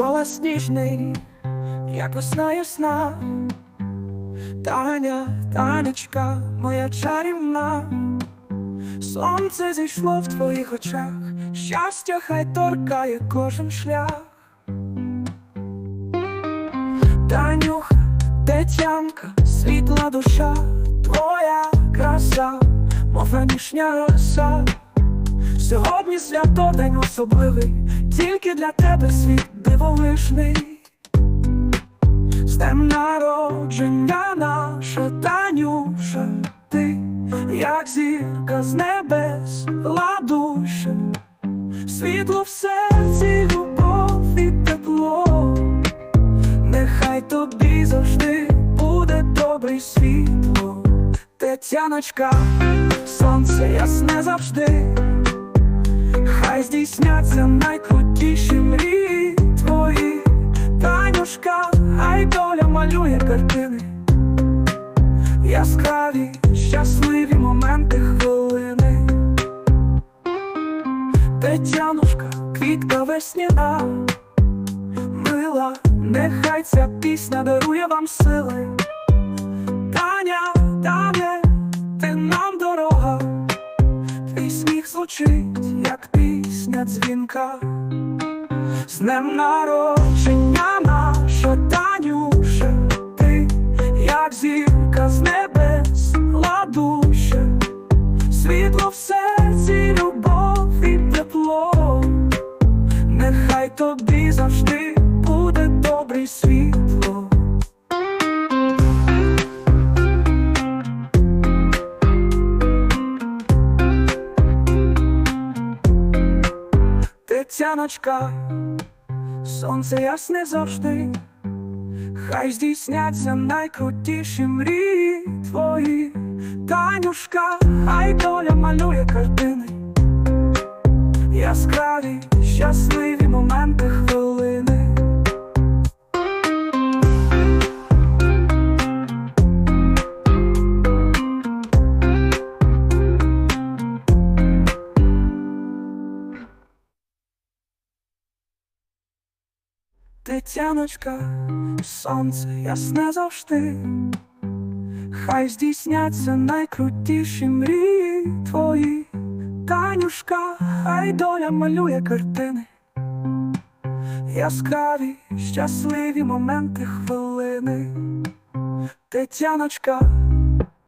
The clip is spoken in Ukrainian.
голос ніжний, як весна ясна. Таня, танечка, моя чарівна, сонце зійшло в твоїх очах, щастя хай торкає кожен шлях. Танюха, Тетянка, світла душа, твоя краса, мов ранішня роса. Сьогодні свято день особливий, тільки для тебе світ дивовижний. З днем народження наша Танюша, ти, як зірка з небес, ладуша, світло в серці, любов і тепло. Нехай тобі завжди буде добрий світло, Тетяночка, сонце ясне завжди, хай здійсняться найкрутіші мрії твої, Танюшка, хай доля малює картини, яскраві, щасливі моменти хвилини. Тетянушка, квітка весняна мила, нехай ця пісня дарує вам сили. Пісня дзвінка. З днем народження наша Танюша, ти, як зірка з небес, ладуща, світло в серці, любов і тепло. Нехай тобі завжди буде добре світло. Тетяночка, сонце ясне завжди, хай здійсняться найкрутіші мрії твої, Танюшка, хай доля малює картини. Яскраві, щасливі моменти хвилини. Тетяночка, сонце ясне завжди, хай здійсняться найкрутіші мрії твої. Танюшка, хай доля малює картини, яскраві, щасливі моменти хвилини. Тетяночка,